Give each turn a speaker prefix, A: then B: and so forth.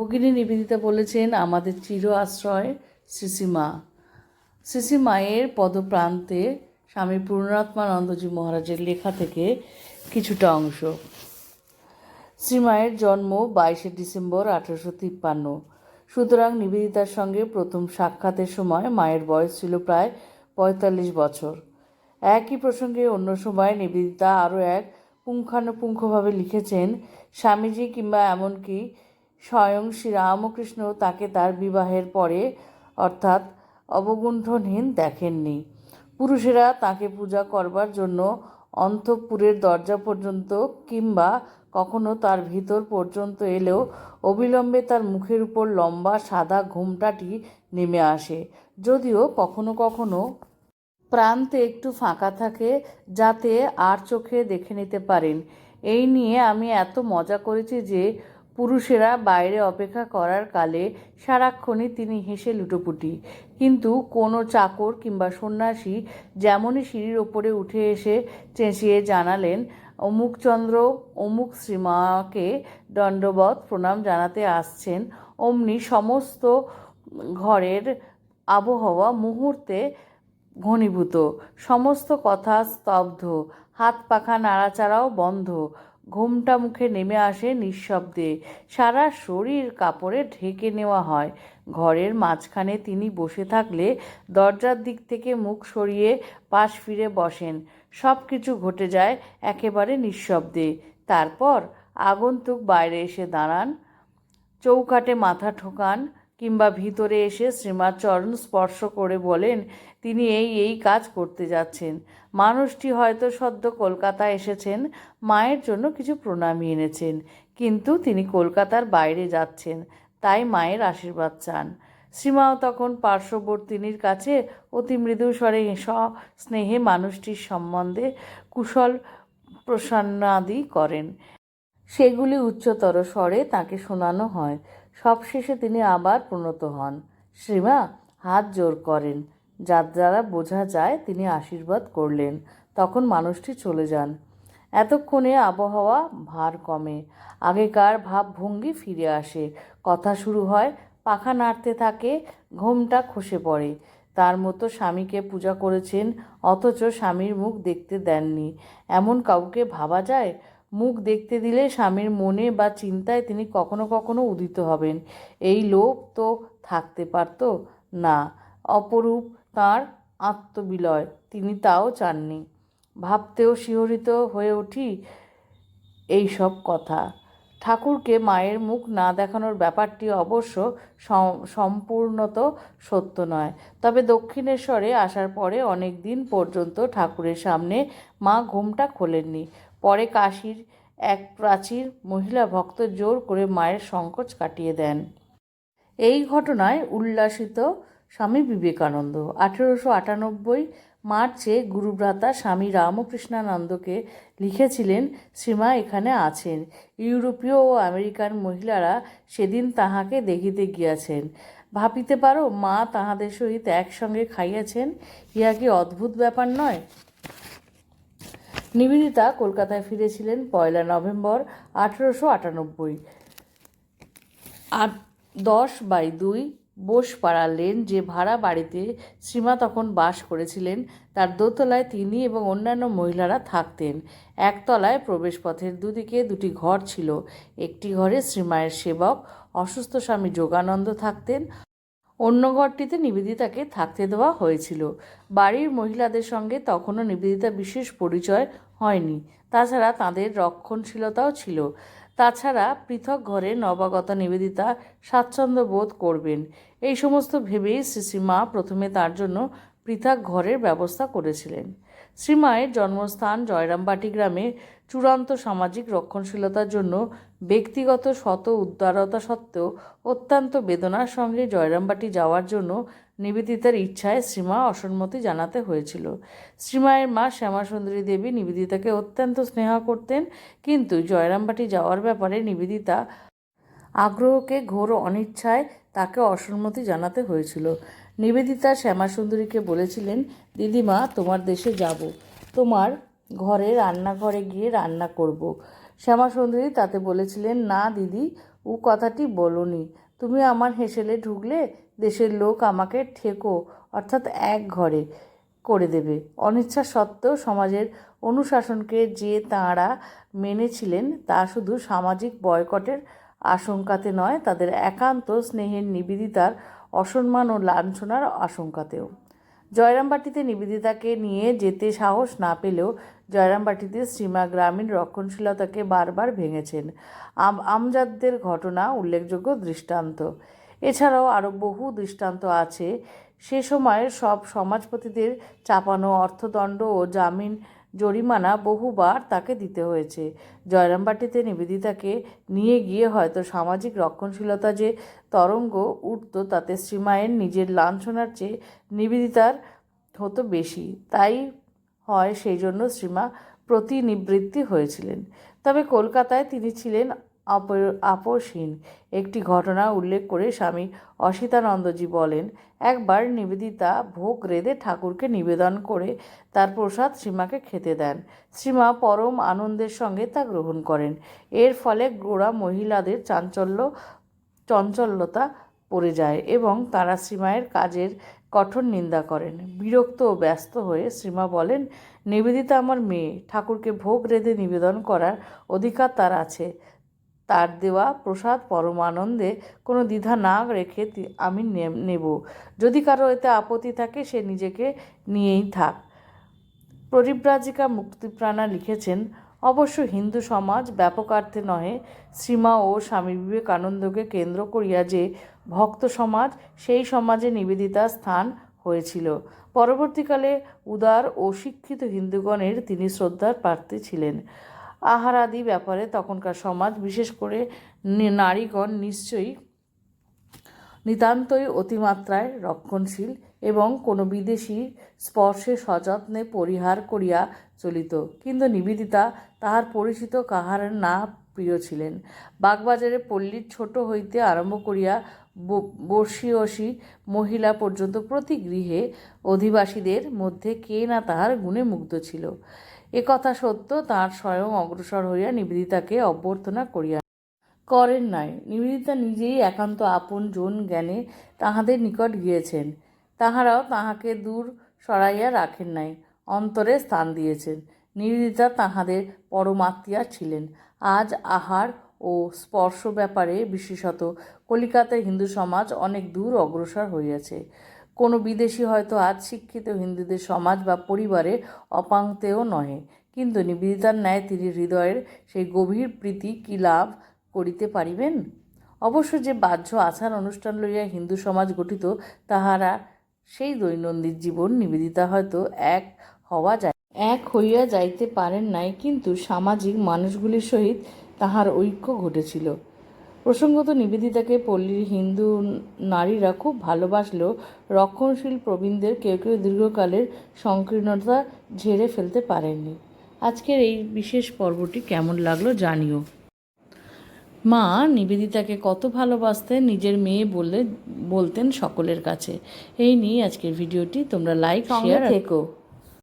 A: ভগিনী নিবেদিতা বলেছেন, আমাদের চির আশ্রয় শ্রীশ্রীমা। শ্রীশ্রী মায়ের পদপ্রান্তে স্বামী পূর্ণাত্মানন্দজি মহারাজের লেখা থেকে কিছুটা অংশ। শ্রীমায়ের জন্ম বাইশে ডিসেম্বর আঠারোশো তিপ্পান্ন। সুতরাং নিবেদিতার সঙ্গে প্রথম সাক্ষাতের সময় মায়ের বয়স ছিল প্রায় পঁয়তাল্লিশ বছর। একই প্রসঙ্গে অন্য সময় নিবেদিতা আরও এক পুঙ্খানুপুঙ্খভাবে লিখেছেন, স্বামীজি কিংবা এমনকি স্বয়ং শ্রীরামকৃষ্ণ তাকে তার বিবাহের পরে, অর্থাৎ অবগুণ্ঠনহীন দেখেননি। পুরুষেরা তাকে পূজা করবার জন্য অন্তঃপুরের দরজা পর্যন্ত কিংবা কখনো তার ভিতর পর্যন্ত এলেও অবিলম্বে তার মুখের উপর লম্বা সাদা ঘুমটাটি নেমে আসে। যদিও কখনো কখনো প্রান্তে একটু ফাঁকা থাকে যাতে আর চোখে দেখে নিতে পারেন। এই নিয়ে আমি এত মজা করেছি যে পুরুষেরা বাইরে অপেক্ষা করার কালে সারাক্ষণই তিনি হেসে লুটোপুটি। কিন্তু কোনো চাকর কিংবা সন্ন্যাসী যেমনই সিঁড়ির ওপরে উঠে এসে চেঁচিয়ে জানালেন, অমুকচন্দ্র, অমুক শ্রীমাকে দণ্ডবত প্রণাম জানাতে আসছেন, অমনি সমস্ত ঘরের আবহাওয়া মুহূর্তে ঘনীভূত, সমস্ত কথা স্তব্ধ হাত পাখা নাড়াচাড়াও বন্ধ ঘুমটা মুখে নেমে আসে নিঃশব্দে। সারা শরীর কাপড়ে ঢেকে নেওয়া হয়। ঘরের মাঝখানে তিনি বসে থাকলে দরজার দিক থেকে মুখ সরিয়ে পাশ ফিরে বসেন। সব কিছু ঘটে যায় একেবারে নিঃশব্দে। তারপর আগন্তুক বাইরে এসে দাঁড়ান। চৌকাটে মাথা ঠোকান। কিংবা ভিতরে এসে শ্রীমার চরণ স্পর্শ করে বলেন, তিনি এই এই কাজ করতে যাচ্ছেন। মানুষটি হয়তো সদ্য কলকাতায় এসেছেন, মায়ের জন্য কিছু প্রণামী এনেছেন, কিন্তু তিনি কলকাতার বাইরে যাচ্ছেন, তাই মায়ের আশীর্বাদ চান। শ্রীমাও তখন পার্শ্ববর্তিনীর কাছে অতি মৃদু স্বরে স্নেহে মানুষটির সম্বন্ধে কুশল প্রসন্নাদি করেন। সেগুলি উচ্চতর স্বরে তাকে শোনানো হয়। সবশেষে তিনি আবার প্রণত হন। শ্রীমা হাত জোর করেন, যার দ্বারা বোঝা যায় তিনি আশীর্বাদ করলেন, তখন মানুষটি চলে যান। এতক্ষণে আবহাওয়া ভার কমে, আগেকার ভাবভঙ্গি ফিরে আসে। কথা শুরু হয়, পাখা নাড়তে থাকে, ঘোমটা খসে পড়ে। তার মতো স্বামীকে পূজা করেছেন, অথচ স্বামীর মুখ দেখতে দেননি। এমন কাউকে ভাবা যায়? মুখ দেখতে দিলে স্বামীর মনে বা চিন্তায় তিনি কখনো কখনো উদিত হবেন। এই লোভ তো থাকতে পারত না। অপরূপ তার আত্মবিলয়, তিনি তাও চাননি। ভাবতেও শিহরিত হয়ে উঠি এই সব কথা। ঠাকুরকে মায়ের মুখ না দেখানোর ব্যাপারটি অবশ্য সম্পূর্ণত সত্য নয়। তবে দক্ষিণেশ্বরে আসার পরে অনেক দিন পর্যন্ত ঠাকুরের সামনে মা ঘুমটা খোলেননি। পরে কাশীর এক প্রাচীর মহিলা ভক্ত জোর করে মায়ের সংকোচ কাটিয়ে দেন। এই ঘটনায় উল্লাসিত স্বামী বিবেকানন্দ। আঠেরোশো আটানব্বই মার্চে গুরুভ্রাতা স্বামী রামকৃষ্ণানন্দকে লিখেছিলেন শ্রীমা এখানে আছেন। ইউরোপীয় ও আমেরিকান মহিলারা সেদিন তাহাকে দেখিতে গিয়াছেন। ভাবিতে পারো, মা তাহাদের সহিত একসঙ্গে খাইয়াছেন? ইহা কি অদ্ভুত ব্যাপার নয়? নিবেদিতা কলকাতায় ফিরেছিলেন পয়লা নভেম্বর আঠেরোশো আটানব্বই। আট দশ বাই দুই বোসপাড়া লেন যে ভাড়া বাড়িতে শ্রীমা তখন বাস করেছিলেন, তার দোতলায় তিনি এবং অন্যান্য মহিলারা থাকতেন। একতলায় প্রবেশপথের দুদিকে দুটি ঘর ছিল। একটি ঘরে শ্রীমায়ের সেবক, অসুস্থ স্বামী যোগানন্দ থাকতেন। অন্য ঘরটিতে নিবেদিতাকে থাকতে দেওয়া হয়েছিল। বাড়ির মহিলাদের সঙ্গে তখনও নিবেদিতা বিশেষ পরিচয় হয়নি। তাছাড়া তাদের রক্ষণশীলতাও ছিল। তাছাড়া পৃথক ঘরে নবাগত নিবেদিতা স্বাচ্ছন্দ্য বোধ করবেন। এই সমস্ত ভেবেই শ্রীশ্রীমা প্রথমে তার জন্য পৃথক ঘরের ব্যবস্থা করেছিলেন। শ্রীমায়ের জন্মস্থান জয়রামবাটি গ্রামে চূড়ান্ত সামাজিক রক্ষণশীলতার জন্য ব্যক্তিগত শত উদারতা সত্ত্বেও অত্যন্ত বেদনার সঙ্গে জয়রামবাটি যাওয়ার জন্য নিবেদিতার ইচ্ছায় শ্রীমা অসম্মতি জানাতে হয়েছিল। শ্রীমায়ের মা শ্যামাসুন্দরী দেবী নিবেদিতাকে অত্যন্ত স্নেহ করতেন, কিন্তু জয়রামবাটি যাওয়ার ব্যাপারে নিবেদিতা আগ্রহকে ঘোর অনিচ্ছায় তাকে অসম্মতি জানাতে হয়েছিল। নিবেদিতা শ্যামাসুন্দরীকে বলেছিলেন, দিদিমা, তোমার দেশে যাব। তোমার ঘরে রান্নাঘরে গিয়ে রান্না করব। শ্যামাসুন্দরী তাতে বলেছিলেন, না দিদি, ও কথাটি বলনি। তুমি আমার হেসেলে ঢুকলে দেশের লোক আমাকে ঠেকো, অর্থাৎ এক ঘরে করে দেবে। অনিচ্ছা সত্ত্বেও সমাজের অনুশাসনকে যে তাঁরা মেনেছিলেন, তা শুধু সামাজিক বয়কটের আশঙ্কাতে নয়, তাদের একান্ত স্নেহের নিবেদিতার অসম্মান ও লাঞ্ছনার আশঙ্কাতেও। জয়রামবাটিতে নিবেদিতাকে নিয়ে যেতে সাহস না পেলেও জয়রামবাটিতে শ্রীমা গ্রামীণ রক্ষণশীলতাকে বারবার ভেঙেছেন। আম- আমজাদদের ঘটনা উল্লেখযোগ্য দৃষ্টান্ত। এছাড়াও আরও বহু দৃষ্টান্ত আছে। সে সময়ের সব সমাজপতিদের চাপানো অর্থদণ্ড ও জামিন জরিমানা বহুবার তাকে দিতে হয়েছে। জয়রামবাটিতে নিবেদিতাকে নিয়ে গিয়ে হয়তো সামাজিক রক্ষণশীলতা যে তরঙ্গ উঠত, তাতে শ্রীমায়ের নিজের লাঞ্ছনার চেয়ে নিবেদিতার হতো বেশি। তাই হয় সেই জন্য শ্রীমা প্রতিনিবৃত্তি হয়েছিলেন। তবে কলকাতায় তিনি ছিলেন আপোষহীন একটি ঘটনা উল্লেখ করে স্বামী অসিতানন্দজি বলেন, একবার নিবেদিতা ভোগ রেঁধে ঠাকুরকে নিবেদন করে তার প্রসাদ শ্রীমাকে খেতে দেন। শ্রীমা পরম আনন্দের সঙ্গে তা গ্রহণ করেন। এর ফলে গোড়া মহিলাদের চাঞ্চল্য চঞ্চলতা পড়ে যায় এবং তারা শ্রীমায়ের কাজের কঠোর নিন্দা করেন। বিরক্ত ও ব্যস্ত হয়ে শ্রীমা বলেন, নিবেদিতা আমার মেয়ে। ঠাকুরকে ভোগ রেঁধে নিবেদন করার অধিকার তার আছে। তার দেওয়া প্রসাদ পরমানন্দে কোনো দ্বিধা না রেখে আমি নেব। যদি কারও এতে আপত্তি থাকে, সে নিজেকে নিয়েই থাক। পরিব্রাজিকা মুক্তিপ্রাণা লিখেছেন, অবশ্য হিন্দু সমাজ ব্যাপকার্থে নহে। শ্রীমা ও স্বামী বিবেকানন্দকে কেন্দ্র করিয়া যে ভক্ত সমাজ, সেই সমাজে নিবেদিতা স্থান হয়েছিল। পরবর্তীকালে উদার ও শিক্ষিত হিন্দুগণের তিনি শ্রদ্ধার প্রার্থী ছিলেন। আহারাদি ব্যাপারে তখনকার সমাজ, বিশেষ করে নারীগণ নিশ্চয়ই নিতান্তই অতিমাত্রায় রক্ষণশীল এবং কোনো বিদেশি স্পর্শে সযত্নে পরিহার করিয়া চলিত। কিন্তু নিবেদিতা তাহার পরিচিত কাহার না প্রিয় ছিলেন। বাগবাজারে পল্লীর ছোট হইতে আরম্ভ করিয়া বর্ষীয়সী মহিলা পর্যন্ত প্রতি গৃহে অধিবাসীদের মধ্যে কে না তাহার গুণে মুগ্ধ ছিল। একথা সত্য, তাঁর স্বয়ং অগ্রসর হইয়া নিবেদিতাকে অভ্যর্থনা করিয়া করেন নাই। নিবেদিতা নিজেই একান্ত আপন জন জ্ঞানে তাহাদের নিকট গিয়েছেন। তাহারাও তাহাকে দূর সরাইয়া রাখেন নাই, অন্তরে স্থান দিয়েছেন। নিবেদিতা তাহাদের পরমাত্মীয়া ছিলেন। আজ আহার ও স্পর্শ ব্যাপারে বিশেষত কলিকাতার হিন্দু সমাজ অনেক দূর অগ্রসর হইয়াছে। কোনো বিদেশি হয়তো আজ শিক্ষিত হিন্দুদের সমাজ বা পরিবারে অপাংতেও নহে। কিন্তু নিবেদিতার ন্যায় তিনি হৃদয়ের সেই গভীর প্রীতি কি লাভ করিতে পারিবেন? অবশ্য যে বাহ্য আচার অনুষ্ঠান লইয়া হিন্দু সমাজ গঠিত, তাহারা সেই দৈনন্দিন জীবন নিবেদিতা হয়তো এক হওয়া যায়, এক হইয়া যাইতে পারেন নাই। কিন্তু সামাজিক মানুষগুলির সহিত তাহার ঐক্য ঘটেছিল। প্রসঙ্গত নিবেদিতাকে পল্লীর হিন্দু নারীরা খুব ভালোবাসলেও রক্ষণশীল প্রবীণদের কেউ কেউ দীর্ঘকালের সংকীর্ণতা ঝেড়ে ফেলতে পারেননি। আজকের এই বিশেষ পর্বটি কেমন লাগল জানিও। মা নিবেদিতাকে কত ভালোবাসতেন নিজের মেয়ে বলে বলতেন সকলের কাছে। এই নিয়ে আজকের ভিডিওটি। তোমরা লাইক শেয়ার থেকো।